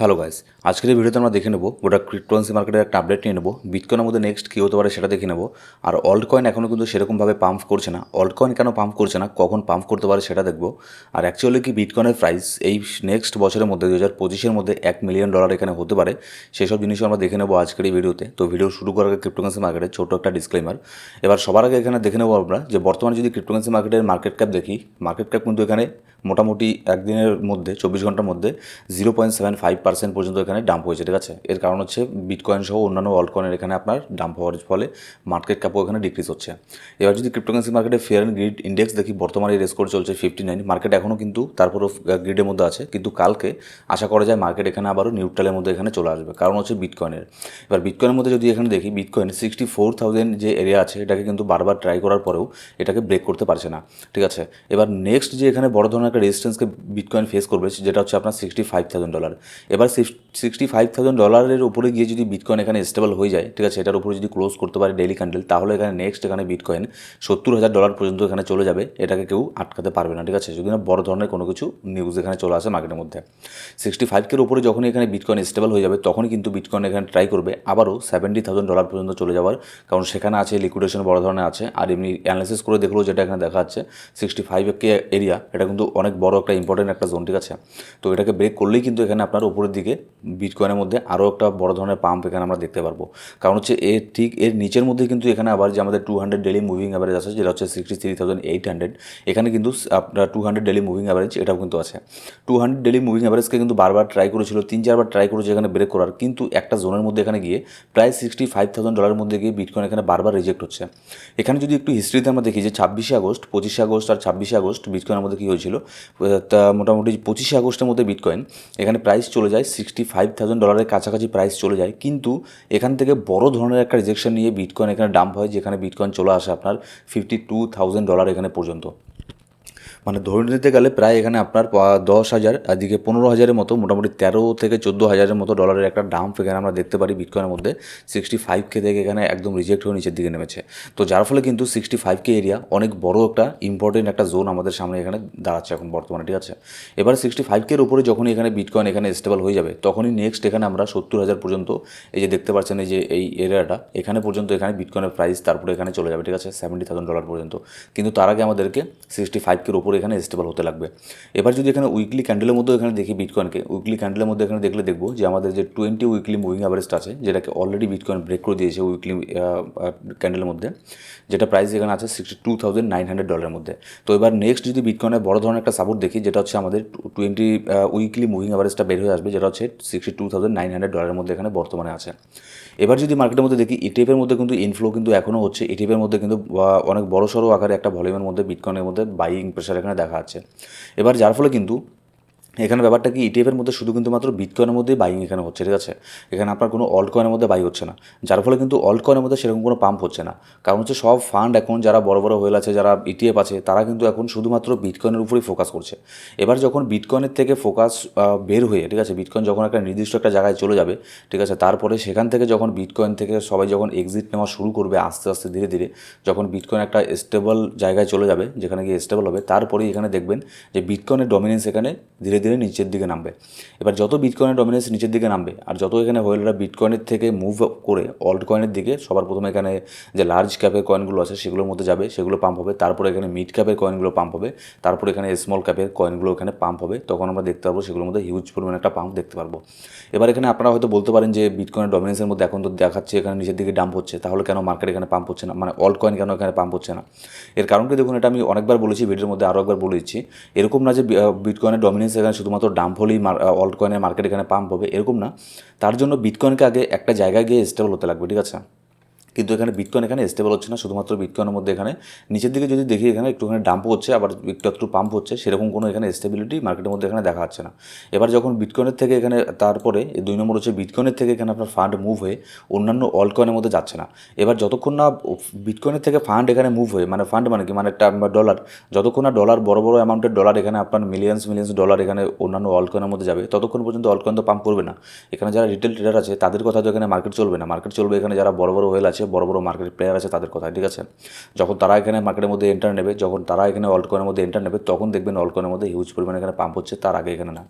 Hello guys, আজকের ভিডিওতে আমরা দেখে নেব গোটা ক্রিপ্টোয়েন্সি মার্কেটের একটা আপডেট নিয়ে নেব। বিটকয়েনের মধ্যে নেক্সট কী হতে পারে সেটা দেখে নেব। আর অল্ট কয়েন এখনও কিন্তু সেরকমভাবে পাম্প করছে না। অল্ট কয়েন কেন পাম্প করছে না, কখন পাম্প করতে পারে সেটা দেখব। আর অ্যাকচুয়ালি কি বিটকয়েনের প্রাইস এই নেক্সট বছরের মধ্যে দু হাজার পঁচিশের মধ্যে এক মিলিয়ন ডলার এখানে হতে পারে। সেসব জিনিসও আমরা দেখে নেব আজকের এই ভিডিওতে। তো ভিডিও শুরু করার আগে ক্রিপ্টোকারেন্সি মার্কেটের ছোটো একটা ডিসক্লেমার এবার সবার আগে এখানে দেখে নেব আমরা যে বর্তমানে যদি ক্রিপ্টোকারেন্সি মার্কেটের মার্কেট ক্যাপ দেখি মার্কেট ক্যাপ কিন্তু এখানে মোটামুটি একদিনের মধ্যে, চব্বিশ ঘণ্টার মধ্যে zero point seven five percent পর্যন্ত এখানে ডাম্প হয়েছে, ঠিক আছে? এর কারণ হচ্ছে বিটকয়েন সহ অন্যান্য অল্ট কয়েনের এখানে আপনার ডাম্প হওয়ার ফলে মার্কেট ক্যাপও এখানে ডিক্রিজ হচ্ছে। এবার যদি ক্রিপ্টোকারেন্সি মার্কেটে ফেয়ার অ্যান্ড গ্রিড ইন্ডেক্স দেখি, বর্তমানে এই রেসকোর চলছে ফিফটি নাইন মার্কেট এখনও কিন্তু তারপরও গ্রিডের মধ্যে আছে। কিন্তু কালকে আশা করা যায় মার্কেট এখানে আবারও নিউট্রালের মধ্যে এখানে চলে আসবে। কারণ হচ্ছে বিটকয়েনের। এবার বিটকয়েনের মধ্যে যদি এখানে দেখি, বিটকয়েন সিক্সটি ফোর থাউজেন্ড যে এরিয়া আছে, এটাকে কিন্তু বারবার ট্রাই করার পরেও এটাকে ব্রেক করতে পারছে না, ঠিক আছে? এবার নেক্সট যে এখানে বড় ধরনের একটা রেজিস্ট্যান্সকে বিটকয়েন ফেস করবে যেটা হচ্ছে আপনার সিক্সটি ফাইভ থাউজেন্ড ডলার এবার সিক্সটি ফাইভ থাউজেন্ড ডলারের উপরে গিয়ে যদি বিটকয়েন এখানে স্টেবল হয়ে যায়, ঠিক আছে, এটার উপরে যদি ক্লোজ করতে পারে ডেইলি ক্যান্ডেল তাহলে এখানে নেক্সট এখানে বিটকয়েন সত্তর হাজার ডলার পর্যন্ত এখানে চলে যাবে, এটাকে কেউ আটকাতে পারবে না, ঠিক আছে? যদি না বড় ধরনের কোনো কিছু নিউজ এখানে চলে আসে মার্কেটের মধ্যে। সিক্সটি ফাইভকের উপরে যখনই এখানে বিটকয়েন স্টেবল হয়ে যাবে, তখনই কিন্তু বিটকয়েন এখানে ট্রাই করবে, আবারও সেভেন্টি থাউজেন্ড ডলার পর্যন্ত চলে যাওয়ার, কারণ সেখানে আছে লিকুইডেশন বড় ধরনের আছে, আর এমনি অ্যানালিসিস করে দেখলেও যেটা এখানে দেখা যাচ্ছে সিক্সটি ফাইভ কে এরিয়া এটা কিন্তু অনেক বড় একটা ইম্পর্টেন্ট একটা জোন ঠিক আছে? তো এটাকে ব্রেক করলেই কিন্তু এখানে আপনার উপরের দিকে বিটকয়েনের মধ্যে আরও একটা বড় ধরনের পাম্প এখানে আমরা দেখতে পারব। কারণ হচ্ছে এর ঠিক এর নিচের মধ্যে কিন্তু এখানে আবার যে আমাদের two hundred daily moving average আছে, যেটা হচ্ছে sixty three thousand eight hundred এখানে কিন্তু আপনার two hundred daily moving average এটাও কিন্তু আছে। টু হান্ড্রেড ডেলি মুভিং অ্যাভারেজকে কিন্তু বারবার ট্রাই করেছিল, তিন, চারবার ট্রাই করেছে এখানে ব্রেক করার, কিন্তু একটা জোনের মধ্যে এখানে গিয়ে প্রায় সিক্সটি ফাইভ থাউজেন্ড ডলারের মধ্যে গিয়ে বিটকয়েন এখানে বারবার রিজেক্ট হচ্ছে। এখানে যদি একটু হিস্ট্রিতে আমরা দেখি যে ছাব্বিশে আগস্ট, পঁচিশে আগস্ট আর ছাব্বিশে আগস্ট বিটকয়েনের মধ্যে কী হয়েছিল? তা মোটামুটি পঁচিশে আগস্টের মধ্যে বিটকয়েন এখানে প্রাইস চলে যায় সিক্সটি ফাইভ থাউজেন্ড ডলারের কাছাকাছি প্রাইস চলে যায়। কিন্তু এখান থেকে বড় ধরনের একটা রিজেকশন নিয়ে বিটকয়েন এখানে ডাম্প হয়, যেখানে বিটকয়েন চলে আসে আপনার ফিফটি টু থাউজেন্ড ডলার এখানে পর্যন্ত। মানে ধরে নিতে গেলে প্রায় এখানে আপনার দশ হাজার, এদিকে পনেরো হাজারের মতো, মোটামুটি তেরো থেকে চোদ্দ হাজারের মতো ডলারের একটা ডাম্প এখানে আমরা দেখতে পারি বিটকয়েনের মধ্যে। সিক্সটি ফাইভ কে থেকে এখানে একদম রিজেক্ট হয়ে নিচের দিকে নেমেছে। তো যার ফলে কিন্তু সিক্সটি ফাইভ কে এরিয়া অনেক বড় একটা ইম্পর্টেন্ট একটা জোন আমাদের সামনে এখানে দাঁড়াচ্ছে এখন বর্তমানে, ঠিক আছে? এবার সিক্সটি ফাইভ কের উপরে যখনই এখানে বিটকয়েন এখানে স্টেবল হয়ে যাবে, তখনই নেক্সট এখানে আমরা সত্তর হাজার পর্যন্ত, এই যে দেখতে পাচ্ছেন এই যে এই এরিয়াটা এখানে পর্যন্ত এখানে বিটকয়েনের প্রাইস তারপরে এখানে চলে যাবে, ঠিক আছে? সেভেন্টি থাউজেন্ড ডলার পর্যন্ত। কিন্তু তার আগে আমাদেরকে সিক্সটি ফাইভ কের উপরে এখানে স্টেবল হতে লাগবে। এবার যদি এখানে উইকলি ক্যান্ডেলের মধ্যে এখানে দেখি বিটকয়েনকে উইকলি ক্যান্ডেলের মধ্যে এখানে দেখলে দেখব যে আমাদের যে টোয়েন্টি উইকলি মুভিং অ্যাভারেজটা আছে, যেটাকে অলরেডি বিটকয়েন ব্রেক করে দিয়েছে উইকলি ক্যান্ডেলের মধ্যে, যেটা প্রাইস এখানে আছে sixty two thousand nine hundred ডলারের মধ্যে। তো এবার নেক্সট যদি বিটকয়েনের বড় ধরনের একটা সাপোর্ট দেখি, যেটা হচ্ছে আমাদের টোয়েন্টি উইকলি মুভিং অ্যাভারেজটা বের হয়ে আসবে, যেটা হচ্ছে sixty two thousand nine hundred ডলারের মধ্যে এখানে বর্তমানে আছে। এবার যদি মার্কেটের মধ্যে দেখি ইটিএফের মধ্যে কিন্তু ইনফ্লো কিন্তু এখনও হচ্ছে ইটিএফের মধ্যে কিন্তু অনেক বড় সড়ো আকারে একটা ভলিউমের মধ্যে বিটকয়েনের মধ্যে বাইং প্রেশার এখানে দেখা যাচ্ছে। এবার যার ফলে কিন্তু এখানে ব্যাপারটা কি? ইটিএফের মধ্যে শুধু কিন্তু মাত্র বিটকয়েনের মধ্যেই বাইং এখানে হচ্ছে, ঠিক আছে? এখানে আপনার কোনো অল্ট কয়েনের মধ্যে বাই হচ্ছে না। যার ফলে কিন্তু অল্ট কয়েনের মধ্যে সেরকম কোনো পাম্প হচ্ছে না। কারণ হচ্ছে সব ফান্ড এখন যারা বড় বড় হয়ে আছে, যারা ইটিএফ আছে, তারা কিন্তু এখন শুধুমাত্র বিটকয়েনের উপরেই ফোকাস করছে। এবার যখন বিটকয়েনের থেকে ফোকাস বের হয়ে, ঠিক আছে? বিটকয়েন যখন একটা নির্দিষ্ট একটা জায়গায় চলে যাবে, ঠিক আছে? তারপরে সেখান থেকে যখন বিটকয়েন থেকে সবাই যখন এক্সিট নেওয়া শুরু করবে আস্তে আস্তে, ধীরে ধীরে, যখন বিটকয়েন একটা স্টেবল জায়গায় চলে যাবে, যেখানে গিয়ে স্টেবল হবে, তারপরেই এখানে দেখবেন যে বিটকয়েনের ডমিনেন্স এখানে ধীরে ধীরে নিচের দিকে নামবে। এবার যত বিটকয়েনের ডমিনেন্স নিচের দিকে নামবে, আর যত এখানে হোয়েলরা বিটকয়েনের থেকে মুভ করে অল্ট কয়েনের দিকে, সবার প্রথমে এখানে যে লার্জ ক্যাপের কয়েনগুলো আছে, সেগুলোর মধ্যে যাবে, সেগুলো পাম্প হবে। তারপরে এখানে মিড ক্যাপের কয়েনগুলো পাম্প হবে। তারপরে এখানে স্মল ক্যাপের কয়েনগুলো এখানে পাম্প হবে। তখন আমরা দেখতে পারব সেগুলোর মধ্যে হিউজ পরিমাণে একটা পাম্প দেখতে পারব। এবার এখানে আপনারা হয়তো বলতে পারেন যে বিটকয়েনের ডমিনেন্সের মধ্যে এখন তো দেখাচ্ছে এখানে নিচের দিকে ডাম্প হচ্ছে। তাহলে কেন মার্কেট এখানে পাম্প হচ্ছে না? মানে অল্ট কয়েন কেন এখানে পাম্প হচ্ছে না? এর কারণটি দেখুন, এটা আমি অনেকবার বলেছি ভিডিওর মধ্যে আরও একবার বলে দিচ্ছি। এরকম না যে বিটকয়েনের ডমিনেন্স এখানে শুধুমাত্র ডাম্প হলেই অল্ট কয়েনের মার্কেট এখানে পাম্প হবে, এরকম না। তার জন্য বিটকয়েনকে আগে একটা জায়গায় গিয়ে স্টেবল হতে লাগবে, ঠিক আছে? কিন্তু এখানে বিটকয়েন এখানে স্টেবল হচ্ছে না, শুধুমাত্র বিটকয়েনের মধ্যে এখানে নিচের দিকে যদি দেখি এখানে একটুখানি ডাম্প হচ্ছে, আবার একটু একটু পাম্প হচ্ছে, সেরকম কোনো এখানে স্টেবিলিটি মার্কেটের মধ্যে এখানে দেখা যাচ্ছে না। এবার যখন বিটকয়েনের থেকে এখানে, তারপরে দুই নম্বর হচ্ছে বিটকয়েনের থেকে এখানে আপনার ফান্ড মুভ হয়ে অন্যান্য অল্ট কয়েনের মধ্যে যাচ্ছে না। এবার যতক্ষণ না বিটকয়েনের থেকে ফান্ড এখানে মুভ হয়ে মানে ফান্ড মানে কি মানে একটা ডলার যতক্ষণ না ডলার বড় বড় অ্যামাউন্টের ডলার এখানে আপনার মিলিয়ন্স মিলিয়ন্স ডলার এখানে অন্যান্য অল্ট কয়েনের মধ্যে যাবে, ততক্ষণ পর্যন্ত অল্ট কয়েন তো পাম্প করবে না। এখানে যারা রিটেল ট্রেডার আছে, তাদের কথা তো এখানে মার্কেট চলবে না। মার্কেট চলবে এখানে যারা বড় বড় হয়ে আছে আছে, বড় বড় মার্কেট প্লেয়ার আছে, তাদের কথা ঠিক আছে? যখন তারা এখানে মার্কেটের মধ্যে এন্টার নেবে, যখন তারা এখানে অল্ট কয়েনের মধ্যে এন্টার নেবে, তখন দেখবেন অল্ট কয়েনের মধ্যে হিউজ পরিমাণে এখানে পাম্প হচ্ছে, তার আগে এখানে না।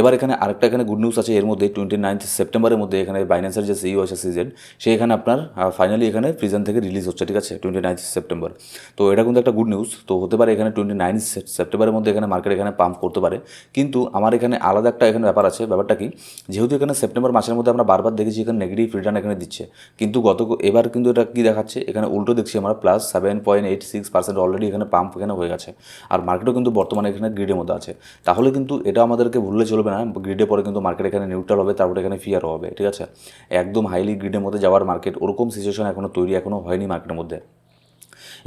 এবার এখানে আরেকটা এখানে গুড নিউজ আছে, এর মধ্যে টোয়েন্টি নাইন্থ সেপ্টেম্বরের মধ্যে এখানে বাইন্যান্সের যে সিইও আছে সিজন সে এখানে আপনার ফাইনালি এখানে প্রিজন থেকে রিলিজ হচ্ছে, ঠিক আছে? টোয়েন্টি নাইন্থ সেপ্টেম্বর তো এটা কিন্তু একটা গুড নিউজ তো হতে পারে এখানে টোয়েন্টি নাইন সেপ্টেম্বরের মধ্যে এখানে মার্কেট এখানে পাম্প করতে পারে। কিন্তু আমার এখানে আলাদা একটা এখানে ব্যাপার আছে, ব্যাপারটা কি? যেহেতু এখানে সেপ্টেম্বর মাসের মধ্যে আমরা বারবার দেখেছি এখানে নেগেটিভ রিটার্ন এখানে দিচ্ছে। কিন্তু গত, এবার কিন্তু এটা কী দেখাচ্ছে? এখানে উল্টো দেখছি আমরা plus seven point eight six percent already এখানে পাম্প এখানে হয়ে গেছে। আর মার্কেটও কিন্তু বর্তমানে এখানে গ্রিডের মধ্যে আছে। তাহলে কিন্তু এটা আমাদেরকে ভুললে চলবে না। গ্রিডে পরে কিন্তু মার্কেট এখানে নিউট্রাল হবে, তারপরে এখানে ফিয়ারও হবে, ঠিক আছে? একদম হাইলি গ্রিডের মধ্যে যাওয়ার মার্কেট ওরকম সিচুয়েশন এখনও তৈরি এখনও হয়নি মার্কেটের মধ্যে।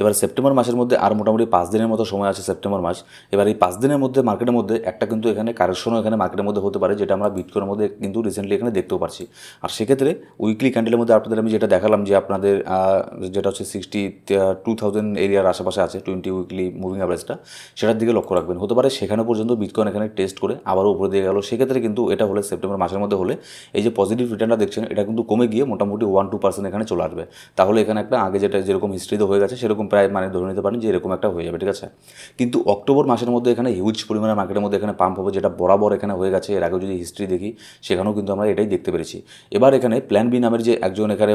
এবার সেপ্টেম্বর মাসের মধ্যে আর মোটামুটি পাঁচ দিনের মতো সময় আছে সেপ্টেম্বর মাস। এবার এই পাঁচ দিনের মধ্যে মার্কেটের মধ্যে একটা কিন্তু এখানে কারেকশনও এখানে মার্কেটের মধ্যে হতে পারে, যেটা আমরা বিটকয়েনের মধ্যে কিন্তু রিসেন্টলি এখানে দেখতেও পারছি। আর সেক্ষেত্রে উইকলি ক্যান্ডেলের মধ্যে আপনাদের আমি যেটা দেখালাম যে আপনাদের যেটা হচ্ছে সিক্সটি টু থাউজেন্ড এরিয়ার আশেপাশে আছে টোয়েন্টি উইকলি মুভিং অ্যাভারেজটা সেটার দিকে লক্ষ্য রাখবেন। হতে পারে সেখানে পর্যন্ত বিটকয়েন এখানে টেস্ট করে আবারও উপরে দিয়ে গেল। সেক্ষেত্রে কিন্তু এটা হলে সেপ্টেম্বর মাসের মধ্যে হলে এই যে পজিটিভ রিটার্নটা দেখছেন, এটা কিন্তু কমে গিয়ে মোটামুটি ওয়ান টু পার্সেন্ট এখানে চলে আসবে। তাহলে এখানে একটা আগে যেটা যেরকম হিস্ট্রিতে হয়ে গেছে সেরকম প্রায় মানে ধরে নিতে পারেন যে এরকম একটা হয়ে যাবে, ঠিক আছে? কিন্তু অক্টোবর মাসের মধ্যে এখানে হিউজ পরিমাণে মার্কেটের মধ্যে এখানে পাম্প হবে, যেটা বরাবর এখানে হয়ে গেছে। এর আগেও যদি হিস্ট্রি দেখি, সেখানেও কিন্তু আমরা এটাই দেখতে পেরেছি। এবার এখানে প্ল্যান বি নামের যে একজন এখানে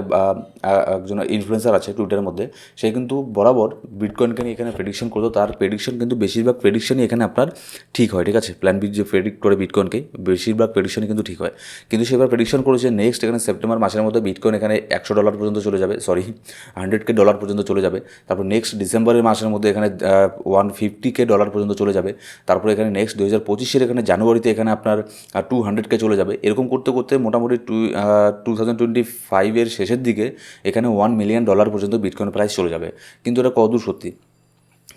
একজন ইনফ্লুয়েন্সার আছে টুইটারের মধ্যে, সে কিন্তু বরাবর বিটকয়েনকে নিয়ে এখানে প্রেডিকশন করতো। তার প্রেডিকশন কিন্তু বেশিরভাগ প্রেডিকশনই এখানে আপনার ঠিক হয়, ঠিক আছে? প্ল্যান বি যে প্রেডিক্ট করে বিটকয়েনকে বেশিরভাগ প্রেডিকশনই কিন্তু ঠিক হয়। কিন্তু সেবার প্রেডিকশন করেছে নেক্সট এখানে সেপ্টেম্বর মাসের মধ্যে বিটকয়েন এখানে একশো ডলার পর্যন্ত চলে যাবে সরি হান্ড্রেড কে ডলার পর্যন্ত চলে যাবে। তারপর নেক্সট ডিসেম্বরের মাসের মধ্যে এখানে ওয়ান ফিফটি কে ডলার পর্যন্ত চলে যাবে। তারপরে এখানে নেক্সট দু হাজার পঁচিশের এখানে জানুয়ারিতে এখানে আপনার টু হান্ড্রেড কে চলে যাবে। এরকম করতে করতে মোটামুটি টু টু থাউজেন্ড টোয়েন্টি ফাইভের শেষের দিকে এখানে ওয়ান মিলিয়ন ডলার পর্যন্ত বিটকয়েন প্রাইস চলে যাবে। কিন্তু এটা কদূর সত্যি?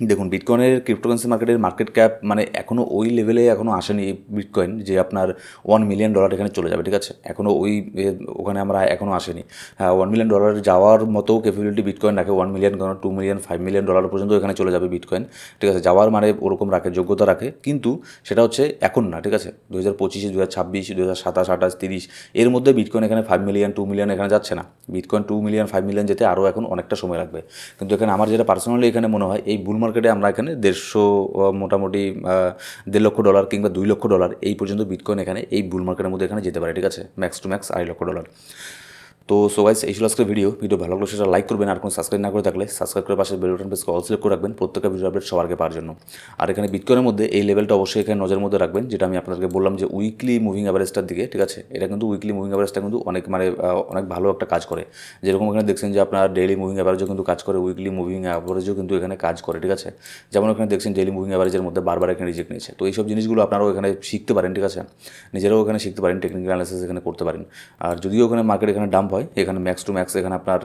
দেখুন বিটকয়েনের ক্রিপ্টোকারেন্সি মার্কেটের মার্কেট ক্যাপ মানে এখনও ওই লেভেলে এখনও আসেনি বিটকয়েন যে আপনার ওয়ান মিলিয়ন ডলার এখানে চলে যাবে, ঠিক আছে? এখনও ওই ওখানে আমরা এখনও আসেনি। হ্যাঁ ওয়ান মিলিয়ন ডলার যাওয়ার মতো ক্যাপাবিলিটি বিটকয়েন রাখে ওয়ান মিলিয়ন কারণ two million five million dollar পর্যন্ত এখানে চলে যাবে বিটকয়েন ঠিক আছে? যাওয়ার মানে ওরকম রাখে, যোগ্যতা রাখে, কিন্তু সেটা হচ্ছে এখন না, ঠিক আছে? দু হাজার পঁচিশে দু হাজার ছাব্বিশ দু হাজার সাতাশ, আঠাশ, তিরিশ, এর মধ্যে বিটকয়েন এখানে ফাইভ মিলিয়ন টু মিলিয়ন এখানে যাচ্ছে না। Bitcoin two million five million যেতে আরও এখন অনেকটা সময় লাগবে। কিন্তু এখানে আমার যেটা পার্সোনালি এখানে মনে হয়, এই বুল মার্কেটে আমরা এখানে দেড়শো মোটামুটি দেড় লক্ষ ডলার কিংবা দুই লক্ষ ডলার এই পর্যন্ত বিটকয়েন এখানে এই বুল মার্কেটের মধ্যে এখানে যেতে পারে, ঠিক আছে? ম্যাক্স টু ম্যাক্স আড়াই লক্ষ ডলার। তো সো এই ছিল আজকের ভিডিও ভিডিও ভালো লাগলে সেটা লাইক করবেন, আর কোনো সাবস্ক্রাইব না করে থাকলে সাবস্ক্রাইব করে পাশে bell button press all select করে রাখবেন, প্রত্যেকটা ভিডিও আপডেট সবার আগে পাওয়ার জন্য। আর এখানে বিটকয়েনের মধ্যে এই লেভেলটা অবশ্যই এখানে নজর মধ্যে রাখবেন, যেটা আমি আপনাদেরকে বললাম যে উইকলি মুভিং অ্যাভারেজটার দিকে, ঠিক আছে? এটা কিন্তু উইকলি মুভিং অ্যাভারেজটা কিন্তু অনেক মানে অনেক ভালো একটা কাজ করে। যেরকম এখানে দেখছেন যে আপনার ডেইলি মুভিং অ্যাভারেজও কিন্তু কাজ করে উইকলি মুভিং অ্যাভারেজও কিন্তু এখানে কাজ করে, ঠিক আছে? যেমন এখানে দেখছেন ডেইলি মুভিং অ্যাভারেজের মধ্যে বারবার এখানে রিজেক্ট নিয়েছে। তো এইসব জিনিসগুলো আপনারাও এখানে শিখতে পারেন, ঠিক আছে? নিজেরাও এখানে শিখতে পারেন টেকনিক্যাল অ্যানালিসিস এখানে করতে পারেন। আর যদিও ওখানে মার্কেট এখানে ডাম্প হয়, এখানে ম্যাক্স টু ম্যাক্স এখানে আপনার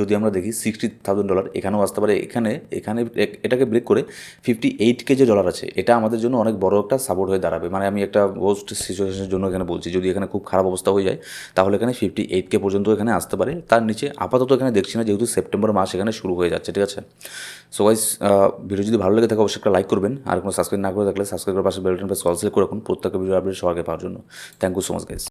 যদি আমরা দেখি সিক্সটি থাউজেন্ড ডলার এখানেও আসতে পারে, এখানে এখানে এটাকে ব্রেক করে ফিফটি এইট কে যে ডলার আছে, এটা আমাদের জন্য অনেক বড় একটা সাপোর্ট হয়ে দাঁড়াবে। মানে আমি একটা ওয়েস্ট সিচুয়েশনের জন্য এখানে বলছি, যদি এখানে খুব খারাপ অবস্থা হয়ে যায়, তাহলে এখানে ফিফটি এইট কে পর্যন্ত এখানে আসতে পারে। তার নিচে আপাতত এখানে দেখছি না, যেহেতু সেপ্টেম্বর মাস এখানে শুরু হয়ে যাচ্ছে, ঠিক আছে? সো গাইস ভিডিও যদি ভালো লেগে থাকে, অবশ্যই একটা লাইক করবেন। আর কোনো সাবস্ক্রাইব না করে থাকলে সাবস্ক্রাইব করে পাশে বেলটন প্রেস কল সিলেক্ট করে রাখুন। প্রত্যেকটা ভিডিও আপডেট আগে পাওয়ার জন্য। Thank you so much guys